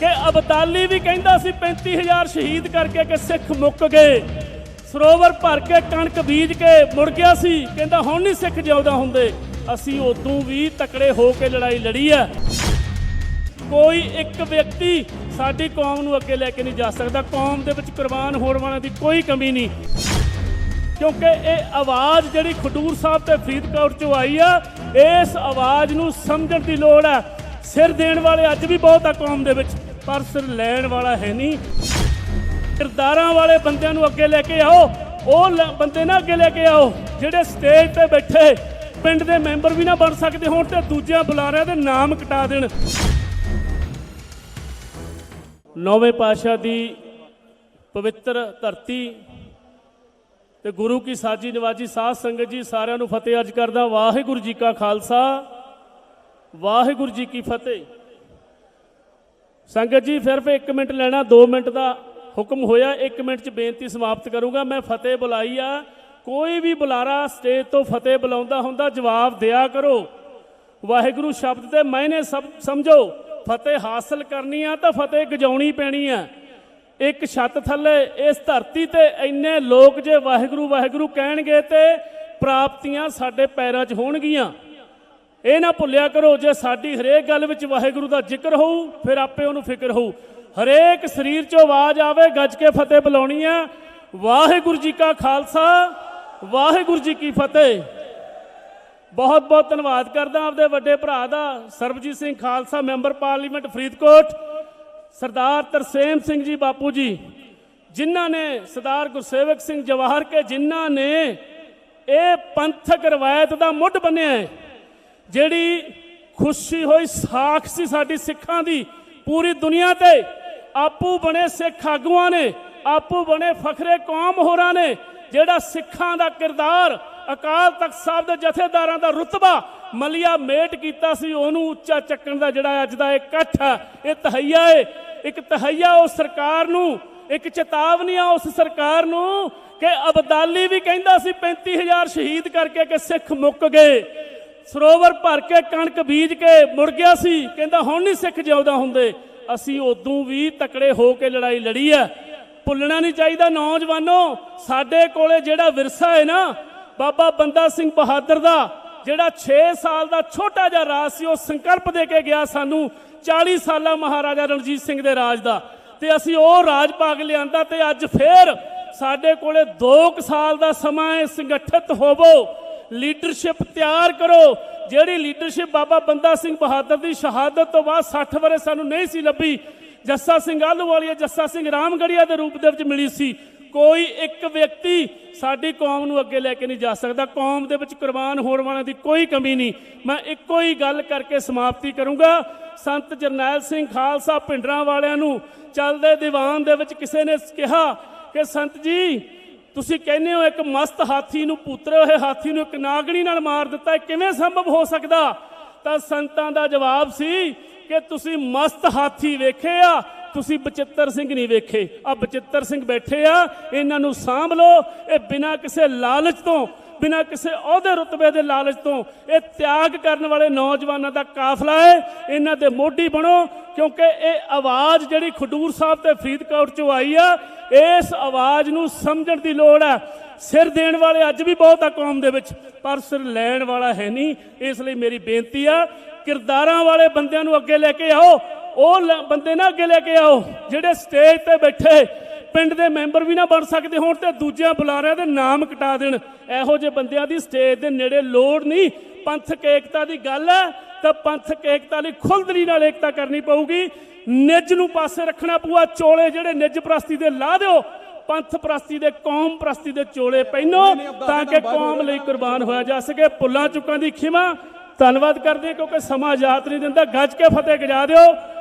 ਕਿ ਅਬਦਾਲੀ ਵੀ ਕਹਿੰਦਾ ਸੀ 35000 ਸ਼ਹੀਦ ਕਰਕੇ ਕਿ ਸਿੱਖ ਮੁੱਕ ਗਏ। ਸਰੋਵਰ ਭਰ ਕੇ ਕਣਕ ਬੀਜ ਕੇ ਮੁੜ ਗਿਆ ਸੀ। ਕਹਿੰਦਾ ਹੁਣ ਨਹੀਂ ਸਿੱਖ ਜਿਉਂਦਾ ਹੁੰਦੇ। ਅਸੀਂ ਉਦੋਂ ਵੀ ਤਕੜੇ ਹੋ ਕੇ ਲੜਾਈ ਲੜੀ ਆ ਕੋਈ ਇੱਕ ਵਿਅਕਤੀ ਸਾਡੀ ਕੌਮ ਨੂੰ ਅੱਗੇ ਲੈ ਕੇ ਨਹੀਂ ਜਾ ਸਕਦਾ। ਕੌਮ ਦੇ ਵਿੱਚ ਕੁਰਬਾਨ ਹੋਣ ਵਾਲਿਆਂ ਦੀ ਕੋਈ ਕਮੀ ਨਹੀਂ। ਕਿਉਂਕਿ ਇਹ ਆਵਾਜ਼ ਜਿਹੜੀ ਖਡੂਰ ਸਾਹਿਬ ਤੇ ਫਰੀਦਕੋਟ ਚੋਂ ਆਈ ਆ, ਇਸ ਆਵਾਜ਼ ਨੂੰ ਸਮਝਣ ਦੀ ਲੋੜ ਹੈ। ਸਿਰ ਦੇਣ ਵਾਲੇ ਅੱਜ ਵੀ ਬਹੁਤ ਆ ਕੌਮ ਦੇ ਵਿੱਚ, ਪਰ ਸਿਰ ਲੈਣ ਵਾਲਾ ਹੈ ਨਹੀਂ। ਕਿਰਦਾਰਾਂ ਵਾਲੇ ਬੰਦਿਆਂ ਨੂੰ ਅੱਗੇ ਲੈ ਕੇ ਆਓ, ਉਹ ਲ- ਬੰਦੇ ਨਾ ਅੱਗੇ ਲੈ ਕੇ ਆਓ, ਜਿਹੜੇ ਸਟੇਜ ਤੇ ਬੈਠੇ, ਪਿੰਡ ਦੇ ਮੈਂਬਰ ਵੀ ਨਾ ਬਣ ਸਕਦੇ ਹੋਣ ਤੇ ਦੂਜਿਆਂ ਬੁਲਾਰਿਆਂ ਦੇ ਨਾਮ ਕਟਾ ਦੇਣ। ਨੌਵੇਂ ਪਾਤਸ਼ਾਹ ਦੀ ਪਵਿੱਤਰ ਧਰਤੀ ਤੇ ਗੁਰੂ ਕੀ ਸਾਜੀ ਨਿਵਾਜੀ ਸਾਧ ਸੰਗਤ ਜੀ ਸਾਰਿਆਂ ਨੂੰ ਫਤਿਹ ਅਰਜ ਕਰਦਾ, ਵਾਹਿਗੁਰੂ ਜੀ ਕਾ ਖਾਲਸਾ। ਵਾਹਿਗੁਰੂ ਜੀ ਕੀ ਫਤਿਹ। ਸੰਗਤ ਜੀ, ਸਿਰਫ 1 ਮਿੰਟ ਲੈਣਾ 2 ਮਿੰਟ ਦਾ ਹੁਕਮ ਹੋਇਆ 1 ਮਿੰਟ ਚ ਬੇਨਤੀ ਸਮਾਪਤ ਕਰੂੰਗਾ। ਮੈਂ ਫਤਿਹ ਬੁਲਾਈ ਆ। ਕੋਈ ਵੀ ਬੁਲਾਰਾ ਸਟੇਜ ਤੋਂ ਫਤਿਹ ਬੁਲਾਉਂਦਾ ਹੁੰਦਾ, ਜਵਾਬ ਦਿਆ ਕਰੋ। ਵਾਹਿਗੁਰੂ ਸ਼ਬਦ ਤੇ ਮੈਨੇ ਸਭ ਸਮਝੋ, ਫਤਿਹ ਹਾਸਲ ਕਰਨੀ ਆ ਤਾਂ ਫਤਿਹ ਗਜਾਉਣੀ ਪੈਣੀ ਆ। ਇੱਕ ਛੱਤ ਥੱਲੇ, ਇਸ ਧਰਤੀ ਤੇ ਇੰਨੇ ਲੋਕ ਜੇ ਵਾਹਿਗੁਰੂ ਵਾਹਿਗੁਰੂ ਕਹਿਣਗੇ ਤੇ ਪ੍ਰਾਪਤੀਆਂ ਸਾਡੇ ਪੈਰਾਂ 'ਚ ਹੋਣਗੀਆਂ। ਇਹ ਨਾ ਭੁੱਲਿਆ ਕਰੋ, ਜੇ ਸਾਡੀ ਹਰੇਕ ਗੱਲ ਵਿੱਚ ਵਾਹਿਗੁਰੂ ਦਾ ਜ਼ਿਕਰ ਹੋਊ, ਫਿਰ ਆਪੇ ਉਹਨੂੰ ਫਿਕਰ ਹੋਊ। ਹਰੇਕ ਸਰੀਰ 'ਚੋਂ ਆਵਾਜ਼ ਆਵੇ, ਗੱਜ ਕੇ ਫਤਿਹ ਬੁਲਾਉਣੀ ਆ। ਵਾਹਿਗੁਰੂ ਜੀ ਕਾ ਖਾਲਸਾ, ਵਾਹਿਗੁਰੂ ਜੀ ਕੀ ਫਤਿਹ। ਬਹੁਤ ਬਹੁਤ ਧੰਨਵਾਦ ਕਰਦਾ ਆਪਦੇ ਵੱਡੇ ਭਰਾ ਦਾ, ਸਰਬਜੀਤ ਸਿੰਘ ਖਾਲਸਾ, ਮੈਂਬਰ ਪਾਰਲੀਮੈਂਟ, ਫਰੀਦਕੋਟ। ਸਰਦਾਰ ਤਰਸੇਮ ਸਿੰਘ ਜੀ ਬਾਪੂ ਜੀ, ਜਿਨ੍ਹਾਂ ਨੇ ਸਰਦਾਰ ਗੁਰਸੇਵਕ ਸਿੰਘ ਜਵਾਹਰ ਕੇ, ਜਿਨ੍ਹਾਂ ਨੇ ਇਹ ਪੰਥਕ ਰਵਾਇਤ ਦਾ ਮੁੱਢ ਬੰਨਿਆ ਹੈ। ਜਿਹੜੀ ਖੁਸ਼ੀ ਹੋਈ ਸਾਖ ਸੀ ਸਾਡੀ ਸਿੱਖਾਂ ਦੀ, ਪੂਰੀ ਦੁਨੀਆ ਤੇ ਆਪੂ ਬਣੇ ਸਿੱਖ ਆਗੂਆਂ ਨੇ, ਆਪੂ ਬਣੇ ਫਖਰੇ ਕੌਮ ਹੋਰਾਂ ਨੇ, ਜਿਹੜਾ ਸਿੱਖਾਂ ਦਾ ਕਿਰਦਾਰ ਅਕਾਲ ਤਖਤ ਸਾਹਿਬ ਦੇ ਜਥੇਦਾਰਾਂ ਦਾ ਰੁਤਬਾ ਮਲਿਆ ਮੇਟ ਕੀਤਾ ਸੀ, ਉਹਨੂੰ ਉੱਚਾ ਚੱਕਣ ਦਾ ਜਿਹੜਾ ਅੱਜ ਦਾ ਇਹ ਇਕੱਠ ਹੈ, ਇਹ ਤਹਈਆ ਏ, ਇੱਕ ਤਹਈਆ ਉਸ ਸਰਕਾਰ ਨੂੰ, ਇੱਕ ਚੇਤਾਵਨੀ ਆ ਉਸ ਸਰਕਾਰ ਨੂੰ ਕਿ ਅਬਦਾਲੀ ਵੀ ਕਹਿੰਦਾ ਸੀ 35000 ਸ਼ਹੀਦ ਕਰਕੇ ਕਿ ਸਿੱਖ ਮੁੱਕ ਗਏ। ਸਰੋਵਰ ਭਰ ਕੇ ਕਣਕ ਬੀਜ ਕੇ ਮੁੜ ਗਿਆ ਸੀ। ਕਹਿੰਦਾ, ਹੁਣ ਨਹੀਂ ਸਿੱਖ ਜਿਉਂਦਾ ਹੁੰਦੇ। ਅਸੀਂ ਉਦੋਂ ਵੀ ਤਕੜੇ ਹੋ ਕੇ ਲੜਾਈ ਲੜੀ ਹੈ ਭੁੱਲਣਾ ਨਹੀਂ ਚਾਹੀਦਾ ਨੌਜਵਾਨੋ। ਸਾਡੇ ਕੋਲੇ ਜਿਹੜਾ ਵਿਰਸਾ ਹੈ ਨਾ, ਬਾਬਾ ਬੰਦਾ ਸਿੰਘ ਬਹਾਦਰ ਦਾ, ਜਿਹੜਾ 6 ਸਾਲ ਦਾ ਛੋਟਾ ਜਿਹਾ ਰਾਜ ਸੀ, ਉਹ ਸੰਕਲਪ ਦੇ ਕੇ ਗਿਆ ਸਾਨੂੰ 40 ਸਾਲਾਂ ਮਹਾਰਾਜਾ ਰਣਜੀਤ ਸਿੰਘ ਦੇ ਰਾਜ ਦਾ। ਤੇ ਅਸੀਂ ਉਹ ਰਾਜ ਭਾਗ ਲਿਆਂਦਾ ਤੇ ਅੱਜ ਫੇਰ ਸਾਡੇ ਕੋਲੇ 2 ਸਾਲ ਦਾ ਸਮਾਂ ਹੈ ਸੰਗਠਿਤ ਹੋਵੋ। ਲੀਡਰਸ਼ਿਪ ਤਿਆਰ ਕਰੋ। ਜਿਹੜੀ ਲੀਡਰਸ਼ਿਪ ਬਾਬਾ ਬੰਦਾ ਸਿੰਘ ਬਹਾਦਰ ਦੀ ਸ਼ਹਾਦਤ ਤੋਂ ਬਾਅਦ 60 ਵਰੇ ਸਾਨੂੰ ਨਹੀਂ ਸੀ ਲੱਭੀ, ਜੱਸਾ ਸਿੰਘ ਆਲੂਵਾਲੀਆ ਜੱਸਾ ਸਿੰਘ ਰਾਮਗੜੀਆ ਦੇ ਰੂਪ ਦੇ ਵਿੱਚ ਮਿਲੀ ਸੀ। ਕੋਈ ਇੱਕ ਵਿਅਕਤੀ ਸਾਡੀ ਕੌਮ ਨੂੰ ਅੱਗੇ ਲੈ ਕੇ ਨਹੀਂ ਜਾ ਸਕਦਾ। ਕੌਮ ਦੇ ਵਿੱਚ ਕੁਰਬਾਨ ਹੋਣ ਵਾਲਿਆਂ ਦੀ ਕੋਈ ਕਮੀ ਨਹੀਂ। ਮੈਂ ਇੱਕੋ ਹੀ ਗੱਲ ਕਰਕੇ ਸਮਾਪਤੀ ਕਰੂੰਗਾ। ਸੰਤ ਜਰਨੈਲ ਸਿੰਘ ਖਾਲਸਾ ਪਿੰਡਰਾਂ ਵਾਲਿਆਂ ਨੂੰ ਚੱਲਦੇ ਦੀਵਾਨ ਦੇ ਵਿੱਚ ਕਿਸੇ ਨੇ ਕਿਹਾ ਕਿ ਸੰਤ ਜੀ ਤੁਸੀਂ ਕਹਿੰਦੇ ਹੋ ਇੱਕ ਮਸਤ ਹਾਥੀ ਨੂੰ ਪੁੱਤਰੇ ਹੋਏ ਹਾਥੀ ਨੂੰ ਇੱਕ ਨਾਗਣੀ ਨਾਲ ਮਾਰ ਦਿੱਤਾ ਇਹ ਕਿਵੇਂ ਸੰਭਵ ਹੋ ਸਕਦਾ? ਤਾਂ ਸੰਤਾਂ ਦਾ ਜਵਾਬ ਸੀ ਕਿ ਤੁਸੀਂ ਮਸਤ ਹਾਥੀ ਵੇਖੇ ਆ ਤੁਸੀਂ ਬਚਿੱਤਰ ਸਿੰਘ ਨਹੀਂ ਵੇਖੇ। ਆ ਬਚਿੱਤਰ ਸਿੰਘ ਬੈਠੇ ਆ, ਇਹਨਾਂ ਨੂੰ ਸਾਂਭ ਲਓ। ਇਹ ਬਿਨਾਂ ਕਿਸੇ ਲਾਲਚ ਤੋਂ, ਬਿਨਾਂ ਕਿਸੇ ਅਹੁਦੇ ਰੁਤਬੇ ਦੇ ਲਾਲਚ ਤੋਂ, ਇਹ ਤਿਆਗ ਕਰਨ ਵਾਲੇ ਨੌਜਵਾਨਾਂ ਦਾ ਕਾਫਲਾ ਹੈ। ਇਹਨਾਂ ਦੇ ਮੋਢੀ ਬਣੋ, ਕਿਉਂਕਿ ਇਹ ਆਵਾਜ਼ ਜਿਹੜੀ ਖਡੂਰ ਸਾਹਿਬ ਤੇ ਫਰੀਦਕੋਟ ਚੋਂ ਆਈ ਆ, ਇਸ ਆਵਾਜ਼ ਨੂੰ ਸਮਝਣ ਦੀ ਲੋੜ ਹੈ। ਸਿਰ ਦੇਣ ਵਾਲੇ ਅੱਜ ਵੀ ਬਹੁਤ ਆ ਕੌਮ ਦੇ ਵਿੱਚ, ਪਰ ਸਿਰ ਲੈਣ ਵਾਲਾ ਹੈ ਨਹੀਂ। ਇਸ ਲਈ ਮੇਰੀ ਬੇਨਤੀ ਆ, ਕਿਰਦਾਰਾਂ ਵਾਲੇ ਬੰਦਿਆਂ ਨੂੰ ਅੱਗੇ ਲੈ ਕੇ ਆਓ। ਉਹ ਬੰਦੇ ਨਾ ਅੱਗੇ ਲੈ ਕੇ ਆਓ ਜਿਹੜੇ ਸਟੇਜ ਤੇ ਬੈਠੇ ਪਿੰਡ ਦੇ ਮੈਂਬਰ ਵੀ ਨਾ ਬਣ ਸਕਦੇ ਹੋਣ ਤੇ ਦੂਜਿਆਂ ਬੁਲਾਰਿਆਂ ਦੇ ਨਾਮ ਕਟਾ ਦੇਣ। ਇਹੋ ਜਿਹੇ ਬੰਦਿਆਂ ਦੀ ਸਟੇਜ ਦੇ ਨੇੜੇ ਲੋੜ ਨਹੀਂ। ਪੰਥਕ ਏਕਤਾ ਦੀ ਗੱਲ ਹੈ ਤਾਂ ਪੰਥਕ ਏਕਤਾ ਲਈ ਖੁੱਲਦਲੀ ਨਾਲ ਏਕਤਾ ਕਰਨੀ ਪਊਗੀ। ਨਿੱਜ ਨੂੰ ਪਾਸੇ ਰੱਖਣਾ ਪਊਆ ਚੋਲੇ ਜਿਹੜੇ ਨਿੱਜ ਪ੍ਰਸਤੀ ਦੇ ਲਾ ਦਿਓ ਪੰਥ ਪ੍ਰਸਤੀ ਦੇ ਕੌਮ ਪ੍ਰਸਤੀ ਦੇ ਚੋਲੇ ਪਹਿਨੋ ਤਾਂ ਕਿ ਕੌਮ ਲਈ ਕੁਰਬਾਨ ਹੋਇਆ ਜਾ ਸਕੇ। ਪੁੱਲਾਂ ਚੁੱਕਾਂ ਦੀ ਖਿਮਾ। ਧੰਨਵਾਦ ਕਰਦੇ ਕਿਉਂਕਿ ਸਮਾਂ ਇਜਾਜ਼ਤ ਨਹੀਂ ਦਿੰਦਾ। ਗੱਜ ਕੇ ਫਤਿਹ ਗਜਾ ਦਿਓ।